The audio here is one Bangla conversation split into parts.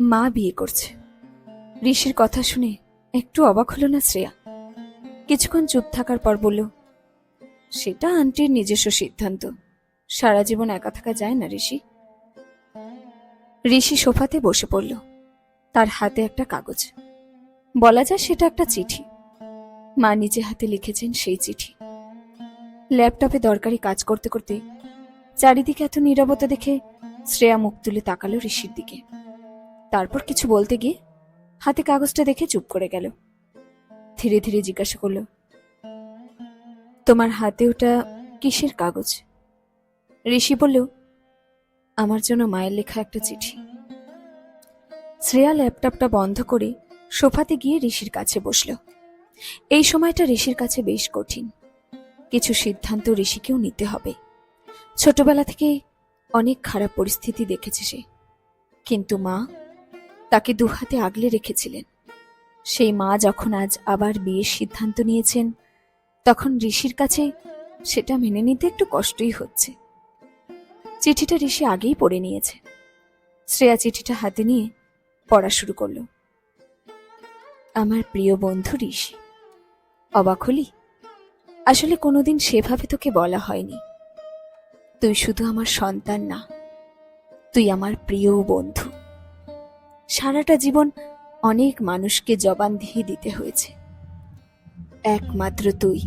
মা বিয়ে করছে। ঋষির কথা শুনে একটু অবাক হলো না শ্রেয়া। কিছুক্ষণ চুপ থাকার পর বলল, সেটা আন্টির নিজস্ব সিদ্ধান্ত। সারা জীবন একা থাকা যায় না, ঋষি। ঋষি সোফাতে বসে পড়ল। তার হাতে একটা কাগজ। বলা যায় সেটা একটা চিঠি। মা নিজে হাতে লিখেছেন সেই চিঠি। ল্যাপটপে দরকারি কাজ করতে করতে চারিদিকে এত নীরবতা দেখে শ্রেয়া মুখ তুলে তাকালো ঋষির দিকে। তারপর কিছু বলতে গিয়ে হাতে কাগজটা দেখে চুপ করে গেল। ধীরে ধীরে জিজ্ঞাসা করল, তোমার হাতে ওটা কিসের কাগজ? ঋষি বলল, আমার জন্য মায়ের লেখা একটা চিঠি। শ্রেয়া ল্যাপটপটা বন্ধ করে সোফাতে গিয়ে ঋষির কাছে বসল। এই সময়টা ঋষির কাছে বেশ কঠিন। কিছু সিদ্ধান্ত ঋষিকেও নিতে হবে। ছোটবেলা থেকে অনেক খারাপ পরিস্থিতি দেখেছে সে। কিন্তু মা তাকে দুহাতে আগলে রেখেছিলেন। সেই মা যখন আজ আবার বিয়ের সিদ্ধান্ত নিয়েছেন, তখন ঋষির কাছে সেটা মেনে নিতে একটু কষ্টই হচ্ছে। চিঠিটা ঋষি আগেই পড়ে নিয়েছে। শ্রেয়া চিঠিটা হাতে নিয়ে পড়া শুরু করল। আমার প্রিয় বন্ধু ঋষি, অবাক হলি? আসলে কোনোদিন সেভাবে তোকে বলা হয়নি। তুই শুধু আমার সন্তান না, তুই আমার প্রিয় বন্ধু। সারাটা জীবন অনেক মানুষকে জবান দিয়ে দিতে হয়েছে। একমাত্র তুই।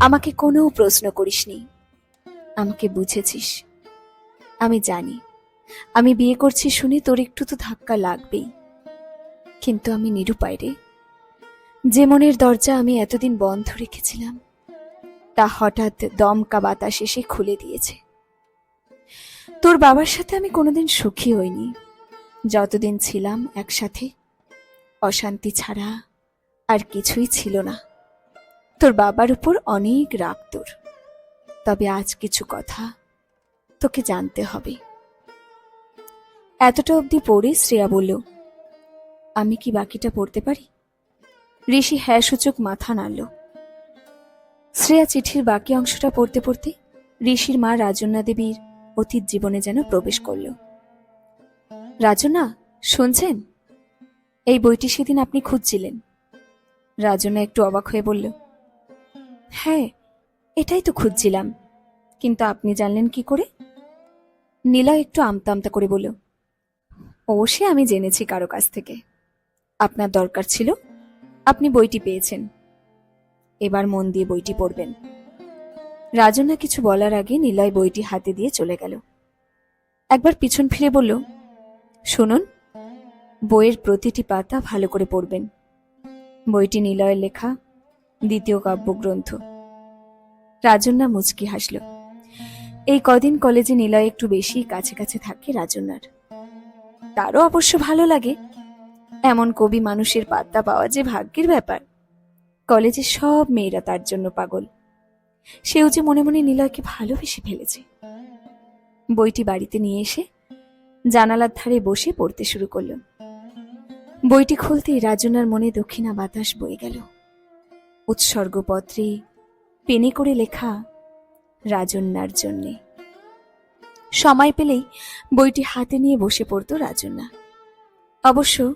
আমাকে কোনো প্রশ্ন করিসনি। আমাকে বুঝেছিস। আমি জানি। আমি বিয়ে করছি শুনে তোর একটু তো ধাক্কা লাগবেই। কিন্তু আমি নিরুপায় রে। যে মনের দরজা আমি এতদিন বন্ধ রেখেছিলাম, তা হঠাৎ দমকা বাতাস এসে খুলে দিয়েছে। তোর বাবার সাথে আমি কোনোদিন সুখী হইনি। যতদিন ছিলাম একসাথে, অশান্তি ছাড়া আর কিছুই ছিল না। তোর বাবার উপর অনেক রাগ তোর। তবে আজ কিছু কথা তোকে জানতে হবে। এতটা অবধি পড়ে শ্রেয়া বলল, আমি কি বাকিটা পড়তে পারি? ঋষি হ্যাঁ সূচক মাথা নাড়ল। শ্রেয়া চিঠির বাকি অংশটা পড়তে পড়তে ঋষির মা রাজন্যা দেবীর অতীত জীবনে যেন প্রবেশ করল। রাজনা শুনছেন? এই বইটি সেদিন আপনি খুঁজছিলেন। রাজনা একটু অবাক হয়ে বলল হ্যাঁ এটাই তো খুঁজছিলাম। কিন্তু আপনি জানলেন কি করে? নীলা একটু আমতা আমতা করে বলল, ও সে আমি জেনেছি কারও কাছ থেকে। আপনার দরকার ছিল, আপনি বইটি পেয়েছেন। এবার মন দিয়ে বইটি পড়বেন। রাজনা কিছু বলার আগে নিলয় বইটি হাতে দিয়ে চলে গেল। একবার পিছন ফিরে বলল শুনুন, বইয়ের প্রতিটি পাতা ভালো করে পড়বেন। বইটি নিলয়ের লেখা, দ্বিতীয় কাব্যগ্রন্থ। রাজন্যা মুচকি হাসল। এই কদিন কলেজে নিলয় একটু বেশি কাছে কাছে থাকে রাজন্যার। তারও অবশ্য ভালো লাগে। এমন কবি মানুষের পাত্তা পাওয়া যে ভাগ্যের ব্যাপার। কলেজের সব মেয়েরা তার জন্য পাগল। সেও যে মনে মনে নিলয়কে ভালোবেসে ফেলেছে। বইটি বাড়িতে নিয়ে এসে জানালার ধারে বসে পড়তে শুরু করল। বইটি খুলতেই রাজনার মনে দক্ষিণা বাতাস বয়ে গেল। উৎসর্গপত্রে পেনে করে লেখা রাজন্যার জন্যে। সময় পেলেই বইটি হাতে নিয়ে বসে পড়তো রাজন্যা অবশ্য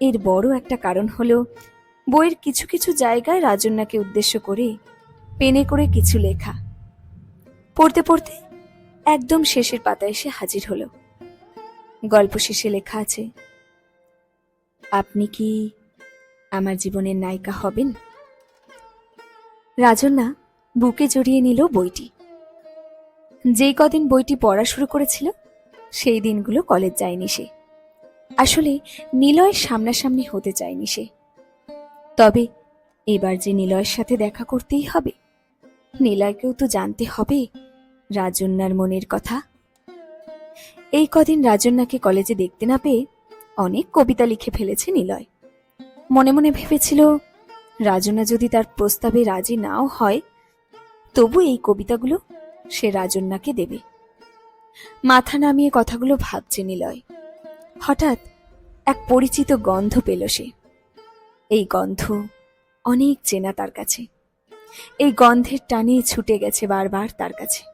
এর বড় একটা কারণ হল, বইয়ের কিছু কিছু জায়গায় রাজন্যাকে উদ্দেশ্য করে পেনে করে কিছু লেখা। পড়তে পড়তে একদম শেষের পাতায় এসে হাজির হলো। গল্প শেষে লেখা আছে, আপনি কি আমার জীবনের নায়িকা হবেন? রাজন্যা বুকে জড়িয়ে নিল বইটি। যেই কদিন বইটি পড়া শুরু করেছিল, সেই দিনগুলো কলেজ যায়নি সে। আসলে নিলয়ের সামনাসামনি হতে চায়নি সে। তবে এবার যে নিলয়ের সাথে দেখা করতেই হবে, নিলয়কেও তো জানতে হবে রাজন্যার মনের কথা। এই কদিন রাজন্যাকে কলেজে দেখতে না পেয়ে অনেক কবিতা লিখে ফেলেছে নিলয়। মনে মনে ভেবেছিল, রাজনা যদি তার প্রস্তাবে রাজি নাও হয়, তবু এই কবিতাগুলো সে রাজন্যাকে দেবে। মাথা নামিয়ে কথাগুলো ভাবছে নিলয়। হঠাৎ এক পরিচিত গন্ধ পেল সে। এই গন্ধ অনেক চেনা তার কাছে। এই গন্ধের টানে ছুটে গেছে বারবার তার কাছে।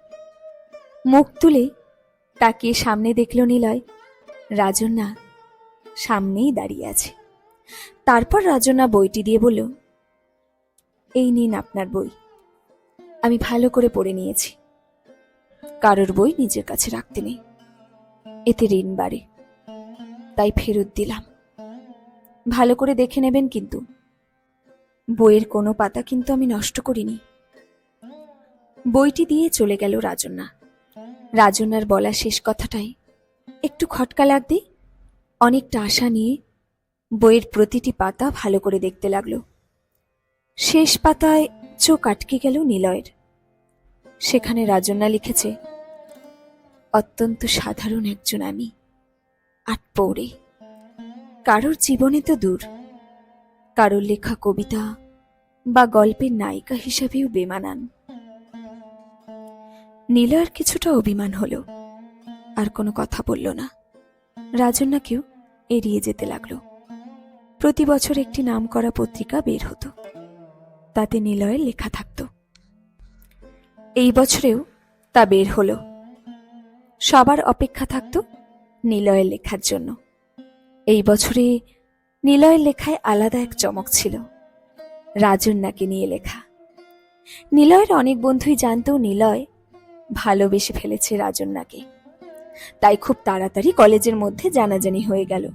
মুখ তুলে তাকিয়ে সামনে দেখল নিলয়। রাজন্যা সামনেই দাঁড়িয়ে আছে। তারপর রাজনা বইটি দিয়ে বলল, এই নিন আপনার বই। আমি ভালো করে পড়ে নিয়েছি। কারোর বই নিজের কাছে রাখতে নেই। এতে ঋণ বাড়ে। তাই ফেরত দিলাম। ভালো করে দেখে নেবেন কিন্তু। বইয়ের কোনো পাতা কিন্তু আমি নষ্ট করিনি। বইটি দিয়ে চলে গেল রাজন্যা। রাজন্যার বলা শেষ কথাটাই। একটু খটকা লাগতে অনেকটা আশা নিয়ে বইয়ের প্রতিটি পাতা ভালো করে দেখতে লাগল। শেষ পাতায় চোখ আটকে গেল নিলয়ের। সেখানে রাজন্যা লিখেছে, অত্যন্ত সাধারণ একজন আমি, আট পৌড়ে কারোর জীবনে তো দূর। কারোর লেখা কবিতা বা গল্পের নায়িকা হিসাবেও বেমানান। নীলয়ের কিছুটা অভিমান হলো। আর কোনো কথা বলল না। রাজন্যাকেও এড়িয়ে যেতে লাগল। প্রতি বছর একটি নামকরা পত্রিকা বের হতো। তাতে নিলয়ের লেখা থাকত। এই বছরেও তা বের হলো। সবার অপেক্ষা থাকত নিলয়ের লেখার জন্য। এই বছরে নিলয়ের লেখায় আলাদা এক চমক ছিল। রাজন্যাকে নিয়ে লেখা। নিলয়ের অনেক বন্ধুই জানতো নিলয় ভালোবেসে ফেলেছে রাজন্যাকে। তাই খুব তাড়াতাড়ি কলেজের মধ্যে জানাজানি হয়ে গেল।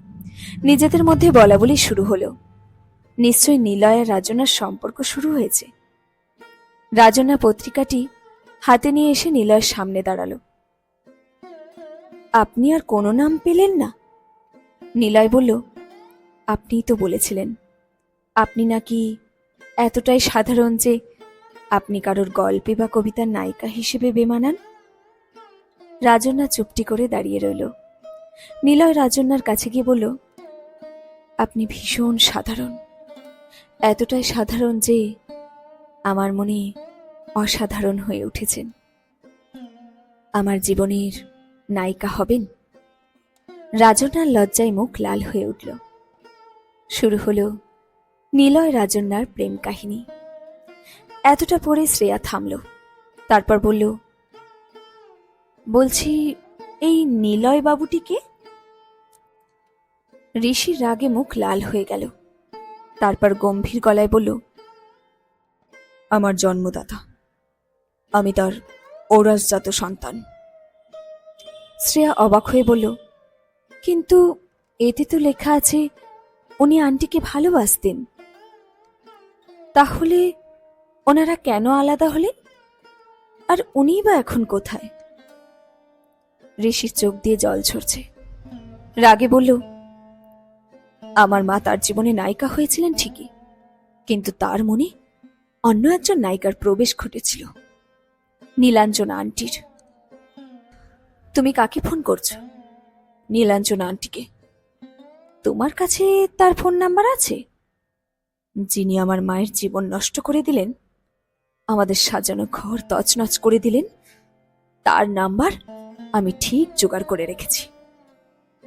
নিজেদের মধ্যে বলা বলি শুরু হলো। নিশ্চয়ই নিলয় আর রাজনার সম্পর্ক শুরু হয়েছে। রাজনা পত্রিকাটি হাতে নিয়ে এসে নিলয়ের সামনে দাঁড়াল। আপনি আর কোনো নাম পেলেন না? নিলয় বলল, আপনিই তো বলেছিলেন। আপনি নাকি এতটাই সাধারণ যে আপনি কারোর গল্পে বা কবিতার নায়িকা হিসেবে বেমানান? রাজন্যা চুপটি করে দাঁড়িয়ে রইল। নিলয় রাজন্যার কাছে গিয়ে বলল, আপনি ভীষণ সাধারণ। এতটাই সাধারণ যে আমার মনে অসাধারণ হয়ে উঠেছেন। আমার জীবনের নায়িকা হবেন? রাজনার লজ্জায় মুখ লাল হয়ে উঠল। শুরু হলো নিলয় রাজন্যার প্রেম কাহিনী। এতটা পরে শ্রেয়া থামল। তারপর বলল, বলছি, এই নিলয় বাবুটিকে ঋষির রাগে মুখ লাল হয়ে গেল। তারপর গম্ভীর গলায় বলল, আমার জন্মদাতা। আমি তার ঔরাসজাত সন্তান। শ্রেয়া অবাক হয়ে বলল, কিন্তু এতে তো লেখা আছে, উনি আন্টিকে ভালোবাসতেন। তাহলে ওনারা কেন আলাদা হলেন? আর উনিই বা এখন কোথায়? ঋষির চোখ দিয়ে জল ঝরছে। রাগে বলল, আমার মা তার জীবনে নায়িকা হয়েছিলেন ঠিকই, কিন্তু তার মনে অন্য একজন নায়িকার প্রবেশ ঘটেছিল, নীলাঞ্জনা আন্টির। তুমি কাকে ফোন করছ? নীলাঞ্জনা আন্টিকে। তোমার কাছে তার ফোন নাম্বার আছে, যিনি আমার মায়ের জীবন নষ্ট করে দিলেন? আমাদের সাজানো ঘর তছনছ করে দিলেন। তার নাম্বার আমি ঠিক জোগাড় করে রেখেছি।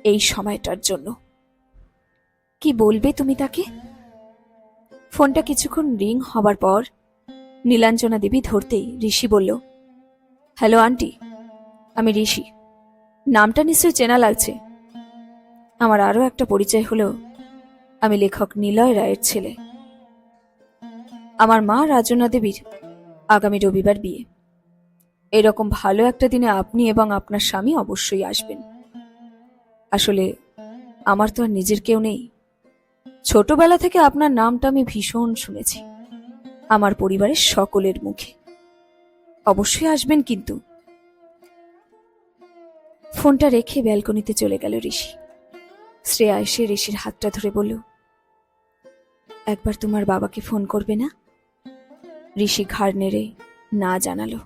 এই সময়টার জন্য। কি বলবে তুমি তাকে? ফোনটা কিছুক্ষণ রিং হবার পর নীলাঞ্জনা দেবী ধরতেই ঋষি বলল, হ্যালো, আন্টি, আমি ঋষি। নামটা নিশ্চয়ই চেনা লাগছে। আমার আরও একটা পরিচয় হলো, আমি লেখক নিলয় রায়ের ছেলে। আমার মা রাজনা দেবীর আগামী রবিবার বিয়ে। এরকম ভালো একটা দিনে আপনি এবং আপনার স্বামী অবশ্যই আসবেন। আসলে আমার তো আর নিজের কেউ নেই। ছোটবেলা থেকে আপনার নামটা আমি ভীষণ শুনেছি। আমার পরিবারের সকলের মুখে। অবশ্যই আসবেন কিন্তু। ফোনটা রেখে ব্যালকনিতে চলে গেল ঋষি। শ্রেয়া এসে ঋষির হাতটা ধরে বলল, একবার তোমার বাবাকে ফোন করবে না? ঋষি ঘাড় নেড়ে না জানালো।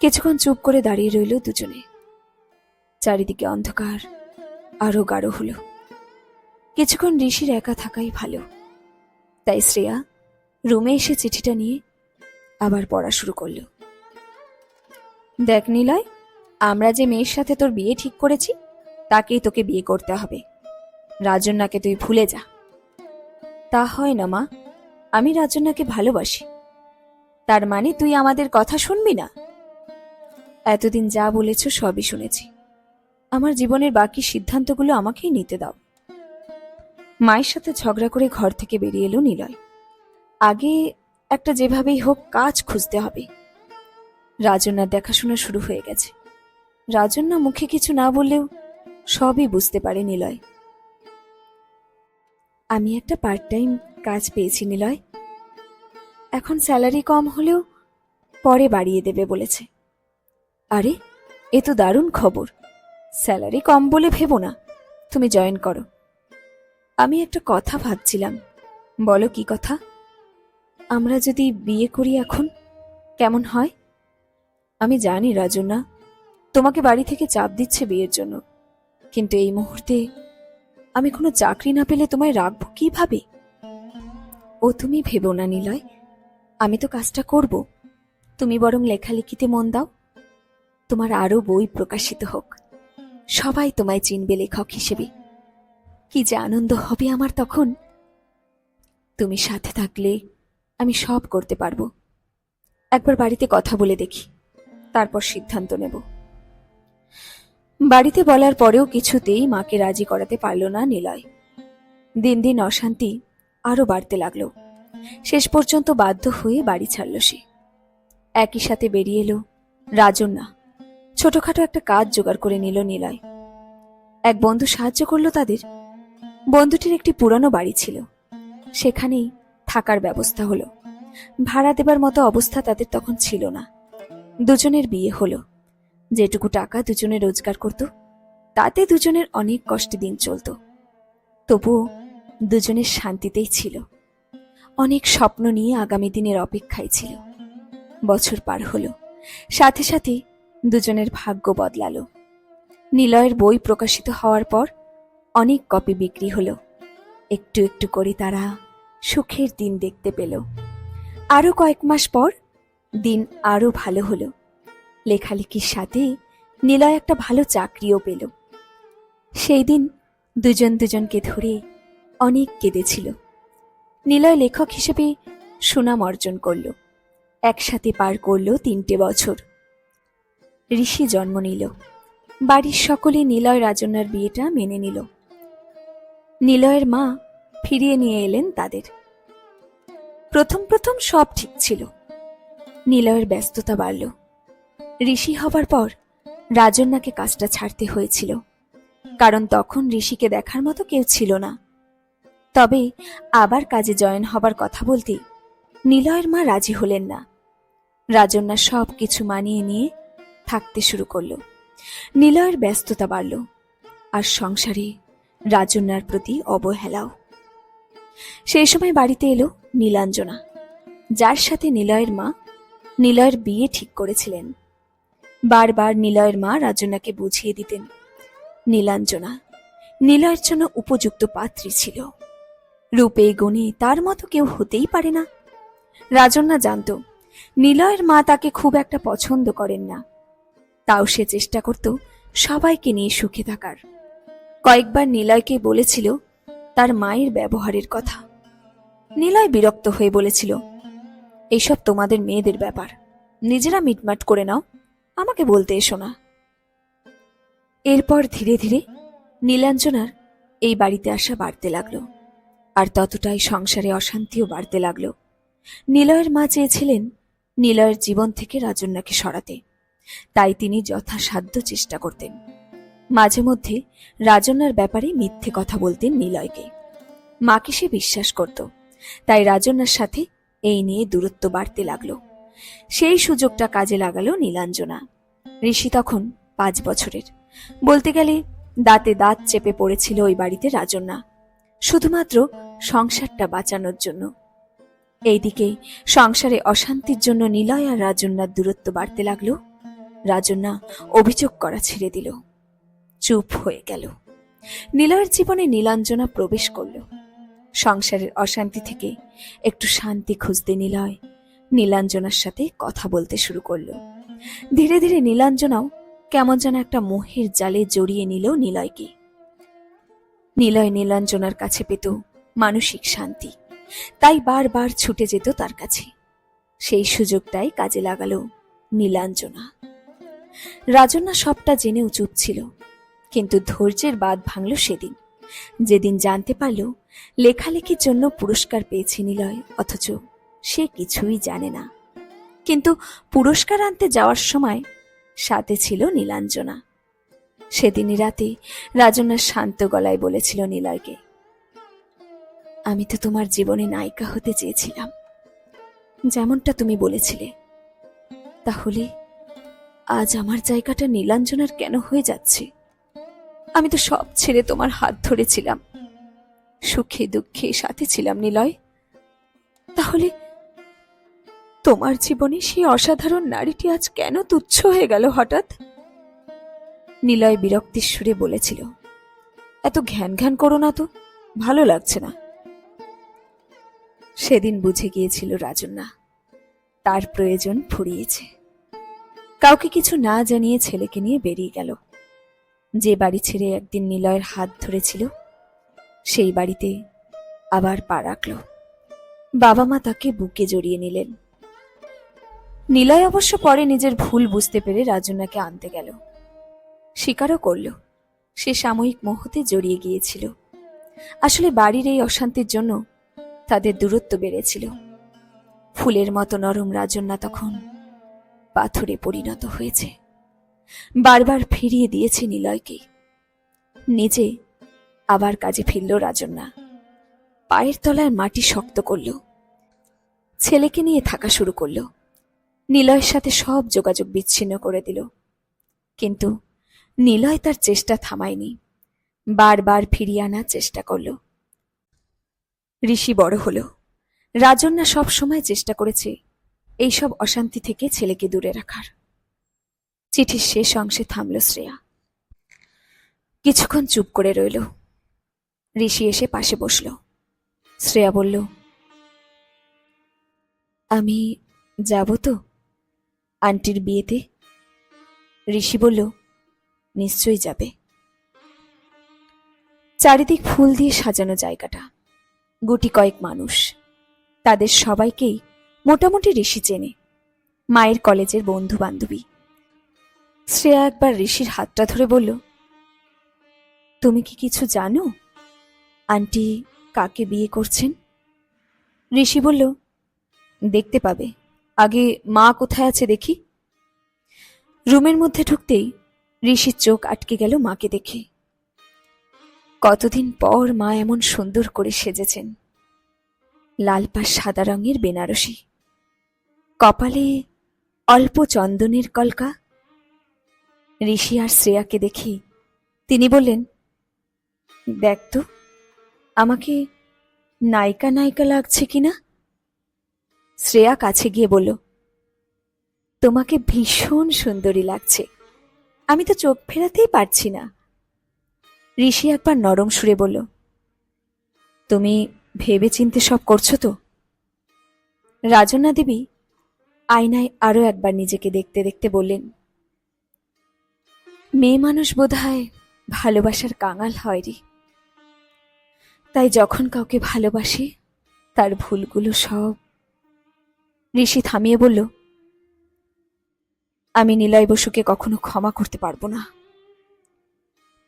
কিছুক্ষণ চুপ করে দাঁড়িয়ে রইল দুজনে। চারিদিকে অন্ধকার, আরও গাঢ় হলো। কিছুক্ষণ ঋষির একা থাকাই ভালো। তাই শ্রেয়া রুমে এসে চিঠিটা নিয়ে আবার পড়া শুরু করল। দেখ নিলয়, আমরা যে মেয়ের সাথে তোর বিয়ে ঠিক করেছি, তাকেই তোকে বিয়ে করতে হবে। রাজন্যাকে তুই ভুলে যা। তা হয় না মা, আমি রাজন্যাকে ভালোবাসি। তার মানে তুই আমাদের কথা শুনবি না? এতদিন যা বলেছ সবই শুনেছি। আমার জীবনের বাকি সিদ্ধান্তগুলো আমাকেই নিতে দাও। মায়ের সাথে ঝগড়া করে ঘর থেকে বেরিয়ে এলো নিলয়। আগে একটা যেভাবেই হোক কাজ খুঁজতে হবে। রাজন্যার দেখাশোনা শুরু হয়ে গেছে। রাজন্যা মুখে কিছু না বললেও সবই বুঝতে পারে নিলয়। আমি একটা পার্ট টাইম কাজ পেয়েছি নিলয়। এখন স্যালারি কম হলেও পরে বাড়িয়ে দেবে বলেছে। আরে, এ তো দারুণ খবর। স্যালারি কম বলে ভেবো না, তুমি জয়েন করো। আমি একটা কথা ভাবছিলাম, বলো কি কথা? আমরা যদি বিয়ে করি এখন, কেমন হয়? আমি জানি, রাজনা, তোমাকে বাড়ি থেকে চাপ দিচ্ছে বিয়ের জন্য, কিন্তু এই মুহূর্তে আমি কোনো চাকরি না পেলে তোমায় রাখব কীভাবে? ও তুমি ভেবো না, নিলয়। আমি তো কাজটা করব। তুমি বরং লেখালেখিতে মন দাও। তোমার আরও বই প্রকাশিত হোক। সবাই তোমায় চিনবে লেখক হিসেবে। কি যে আনন্দ হবে আমার তখন। তুমি সাথে থাকলে আমি সব করতে পারব। একবার বাড়িতে কথা বলে দেখি। তারপর সিদ্ধান্ত নেব। বাড়িতে বলার পরেও কিছুতেই মাকে রাজি করাতে পারল না নিলয়। দিন দিন অশান্তি আরও বাড়তে লাগল। শেষ পর্যন্ত বাধ্য হয়ে বাড়ি ছাড়ল সে। একই সাথে বেরিয়ে এলো রাজন্যা। ছোটখাটো একটা কাজ জোগাড় করে নিল নিলয়। এক বন্ধু সাহায্য করল তাদের। বন্ধুটির একটি পুরানো বাড়ি ছিল। সেখানেই থাকার ব্যবস্থা হলো। ভাড়া দেবার মতো অবস্থা তাদের তখন ছিল না। দুজনের বিয়ে হলো। যেটুকু টাকা দুজনে রোজগার করত, তাতে দুজনের অনেক কষ্টে দিন চলত। তবুও দুজনের শান্তিতেই ছিল। অনেক স্বপ্ন নিয়ে আগামী দিনের অপেক্ষায় ছিল। বছর পার হলো। সাথে সাথে দুজনের ভাগ্য বদলাল। নিলয়ের বই প্রকাশিত হওয়ার পর অনেক কপি বিক্রি হলো। একটু একটু করে তারা সুখের দিন দেখতে পেল। আরও কয়েক মাস পর দিন আরও ভালো হলো। লেখালেখির সাথে নিলয় একটা ভালো চাকরিও পেল। সেই দিন দুজন দুজনকে ধরে অনেক কেঁদেছিল। নিলয় লেখক হিসেবে সুনাম অর্জন করল। একসাথে পার করল তিনটে বছর। ঋষি জন্ম নিল। বাড়ির সকলে নিলয় রাজন্যার বিয়েটা মেনে নিল। নিলয়ের মা ফিরিয়ে নিয়ে এলেন তাদের। প্রথম প্রথম সব ঠিক ছিল। নিলয়ের ব্যস্ততা বাড়ল। ঋষি হবার পর রাজন্যাকে কাজটা ছাড়তে হয়েছিল। কারণ তখন ঋষিকে দেখার মতো কেউ ছিল না। তবে আবার কাজে জয়েন হবার কথা বলতে নিলয়ের মা রাজি হলেন না। রাজন্যা সব কিছু মানিয়ে নিয়ে থাকতে শুরু করল। নিলয়ের ব্যস্ততা বাড়ল আর সংসারে রাজন্যার প্রতি অবহেলাও। সেই সময় বাড়িতে এলো নীলাঞ্জনা। যার সাথে নিলয়ের মা, নিলয়ের বিয়ে ঠিক করেছিলেন। বারবার নিলয়ের মা রাজনাকে বুঝিয়ে দিতেন, নীলাঞ্জনা নিলয়ের জন্য উপযুক্ত পাত্রী ছিল। রূপে গুণে তার মতো কেউ হতেই পারে না। রাজন্যা জানত, নিলয়ের মা তাকে খুব একটা পছন্দ করেন না। তাও সে চেষ্টা করত সবাইকে নিয়ে সুখে থাকার। কয়েকবার নিলয়কে বলেছিল তার মায়ের ব্যবহারের কথা। নিলয় বিরক্ত হয়ে বলেছিল এইসব তোমাদের মেয়েদের ব্যাপার। নিজেরা মিটমাট করে নাও, আমাকে বলতে এসো না। এরপর ধীরে ধীরে নীলাঞ্জনার এই বাড়িতে আসা বাড়তে লাগল। আর ততটাই সংসারে অশান্তিও বাড়তে লাগল। নিলয়ের মা চেয়েছিলেন নিলয়ের জীবন থেকে রাজন্যাকে সরাতে। তাই তিনি যথাসাধ্য চেষ্টা করতেন। মাঝে মধ্যে রাজন্যার ব্যাপারে মিথ্যে কথা বলতেন নিলয়কে। মাকে সে বিশ্বাস করত, তাই রাজন্যার সাথে এই নিয়ে দূরত্ব বাড়তে লাগল। সেই সুযোগটা কাজে লাগালো নীলাঞ্জনা। ঋষি তখন পাঁচ বছরের। বলতে গেলে দাঁতে দাঁত চেপে পড়েছিল ওই বাড়িতে রাজন্যা। শুধুমাত্র সংসারটা বাঁচানোর জন্য। এইদিকে সংসারে অশান্তির জন্য নিলয় আর রাজন্যার দূরত্ব বাড়তে লাগল। রাজন্যা অভিযোগ করা ছেড়ে দিল। চুপ হয়ে গেল। নিলয়ের জীবনে নীলাঞ্জনা প্রবেশ করল। সংসারের অশান্তি থেকে একটু শান্তি খুঁজতে নিলয় নীলাঞ্জনার সাথে কথা বলতে শুরু করল। ধীরে ধীরে নীলাঞ্জনাও কেমন যেন একটা মোহের জালে জড়িয়ে নিল নিলয়কে। নিলয় নীলাঞ্জনার কাছে পেত মানসিক শান্তি। তাই বারবার ছুটে যেত তার কাছে। সেই সুযোগটাই কাজে লাগালো নীলাঞ্জনা। রাজন্যা সবটা জেনেও চুপ ছিল, কিন্তু ধৈর্যের বাদ ভাঙল সেদিন। যেদিন জানতে পারল, লেখালেখির জন্য পুরস্কার পেয়েছে নিলয়, অথচ সে কিছুই জানে না। কিন্তু পুরস্কার আনতে যাওয়ার সময় সাথে ছিল নীলাঞ্জনা। সেদিনই রাতে রাজনা শান্ত গলায় বলেছিল নিলয়কে, আমি তো তোমার জীবনে নায়িকা হতে চেয়েছিলাম। যেমনটা তুমি বলেছিলে, তাহলে আজ আমার জায়গাটা নীলাঞ্জনার কেন হয়ে যাচ্ছে? আমি তো সব ছেড়ে তোমার হাত ধরেছিলাম। সুখে দুঃখে সাথে ছিলাম, নিলয়। তাহলে তোমার জীবনে সেই অসাধারণ নারীটি আজ কেন তুচ্ছ হয়ে গেল হঠাৎ? নিলয় বিরক্তির সুরে বলেছিল, এত ঘ্যান ঘ্যান করো না তো, ভালো লাগছে না। সেদিন বুঝে গিয়েছিল রাজন্না তার প্রয়োজন ফুরিয়েছে। কাউকে কিছু না জানিয়ে ছেলেকে নিয়ে বেরিয়ে গেল। যে বাড়ি ছেড়ে একদিন নিলয়ের হাত ধরেছিল, সেই বাড়িতে আবার পা রাখল। বাবা মা তাকে বুকে জড়িয়ে নিলেন। নিলয় অবশ্য পরে নিজের ভুল বুঝতে পেরে রাজনাকে আনতে গেল। স্বীকারও করল। সে সাময়িক মোহতে জড়িয়ে গিয়েছিল। আসলে বাড়ির এই অশান্তির জন্য তাদের দূরত্ব বেড়েছিল। ফুলের মতো নরম রাজন্যা তখন পাথরে পরিণত হয়েছে। বারবার ফিরিয়ে দিয়েছে নিলয়কে। নিজে আবার কাজে ফিরল রাজন্যা। পায়ের তলায় মাটি শক্ত করল। ছেলেকে নিয়ে থাকা শুরু করল। নিলয়ের সাথে সব যোগাযোগ বিচ্ছিন্ন করে দিল। কিন্তু নিলয় তার চেষ্টা থামায়নি। বারবার ফিরিয়ে আনার চেষ্টা করল। ঋষি বড় হলো। রাজন্যা সব সময় চেষ্টা করেছে এইসব অশান্তি থেকে ছেলেকে দূরে রাখার। চিঠির শেষ অংশে থামল শ্রেয়া। কিছুক্ষণ চুপ করে রইল। ঋষি এসে পাশে বসল। শ্রেয়া বলল, আমি যাব তো আন্টির বিয়েতে? ঋষি বলল নিশ্চয়ই যাবে। চারিদিক ফুল দিয়ে সাজানো জায়গাটা। গুটি কয়েক মানুষ। তাদের সবাইকেই মোটামুটি ঋষি চেনে। মায়ের কলেজের বন্ধু বান্ধবী শ্রেয়া একবার ঋষির হাতটা ধরে বলল, তুমি কি কিছু জানো? আন্টি কাকে বিয়ে করছেন? ঋষি বলল, দেখতে পাবে। আগে মা কোথায় আছে দেখি? রুমের মধ্যে ঢুকতেই ঋষির চোখ আটকে গেল মাকে দেখে। কতদিন পর মা এমন সুন্দর করে সেজেছেন। লাল পাশ সাদা রঙের বেনারসি। কপালে অল্প চন্দনের কলকা। ঋষি আর শ্রেয়াকে দেখি তিনি বললেন, দেখ তো, আমাকে নায়িকা নায়িকা লাগছে কিনা শ্রেয়া কাছে গিয়ে বলল, তোমাকে ভীষণ সুন্দরী লাগছে। আমি তো চোখ ফেরাতেই পারছি না। ঋষি একবার নরম সুরে বলল, তুমি ভেবে চিনতে সব করছ তো? রাজনা দেবী আয়নায় আরও একবার নিজেকে দেখতে দেখতে বললেন, মেয়ে মানুষ বোধ হয় ভালোবাসার কাঙাল হয় রে। তাই যখন কাউকে ভালোবাসে, তার ভুলগুলো সব। ঋষি থামিয়ে বলল আমি নিলয় বসুকে কখনো ক্ষমা করতে পারব না।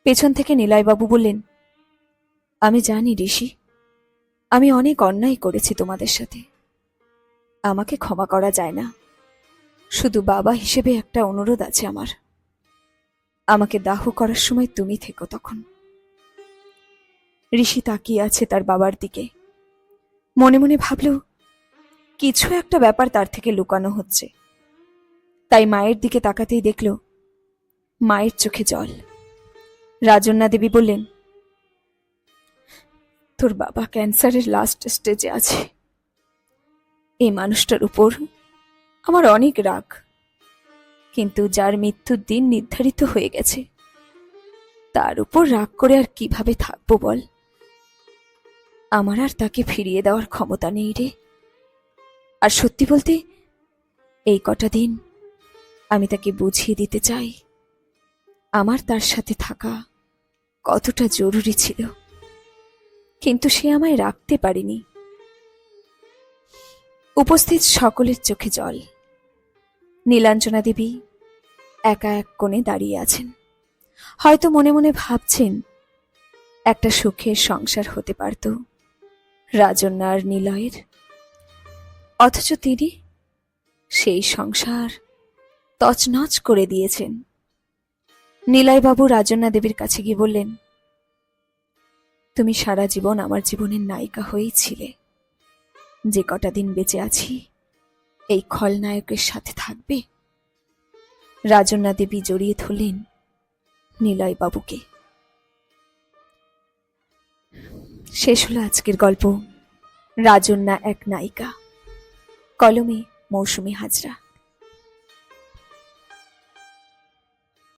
পেছন থেকে নিলয়বাবু বললেন, আমি জানি ঋষি, আমি অনেক অন্যায় করেছি তোমাদের সাথে। আমাকে ক্ষমা করা যায় না। শুধু বাবা হিসেবে একটা অনুরোধ আছে আমার। আমাকে দাহ করার সময় তুমি থেকো তখন। ঋষি তাকিয়ে আছে তার বাবার দিকে। মনে মনে ভাবল, কিছু একটা ব্যাপার তার থেকে লুকানো হচ্ছে। তাই মায়ের দিকে তাকাতেই দেখল, মায়ের চোখে জল। রাজন্যা দেবী বললেন, তোর বাবা ক্যান্সারের লাস্ট স্টেজে আছে। এই মানুষটার উপর আমার অনেক রাগ। কিন্তু যার মৃত্যুর দিন নির্ধারিত হয়ে গেছে, তার উপর রাগ করে আর কীভাবে থাকব বল? আমার আর তাকে ফিরিয়ে দেওয়ার ক্ষমতা নেই রে। আর সত্যি বলতে, এই কটা দিন আমি তাকে বুঝিয়ে দিতে চাই। আমার তার সাথে থাকা কতটা জরুরি ছিল। কিন্তু সে আমায় রাখতে পারেনি। উপস্থিত সকলের চোখে জল। নীলাঞ্জনা দেবী একা এক কোণে দাঁড়িয়ে আছেন। হয়তো মনে মনে ভাবছেন, একটা সুখের সংসার হতে পারত রাজন্যার নিলয়ের। অথচ তিনি সেই সংসার তছনছ করে দিয়েছেন। নিলয়বাবু রাজন্যা দেবীর কাছে গিয়ে বললেন, তুমি সারা জীবন আমার জীবনের নায়িকা হয়েই ছিলে। যে কটা দিন বেঁচে আছি, এই খলনায়কের সাথে থাকবে? রাজন্যা দেবী জড়িয়ে ধরলেন নিলয়বাবুকে শেষ হলো আজকের গল্প। রাজন্যা এক নায়িকা। কলমে মৌসুমী হাজরা।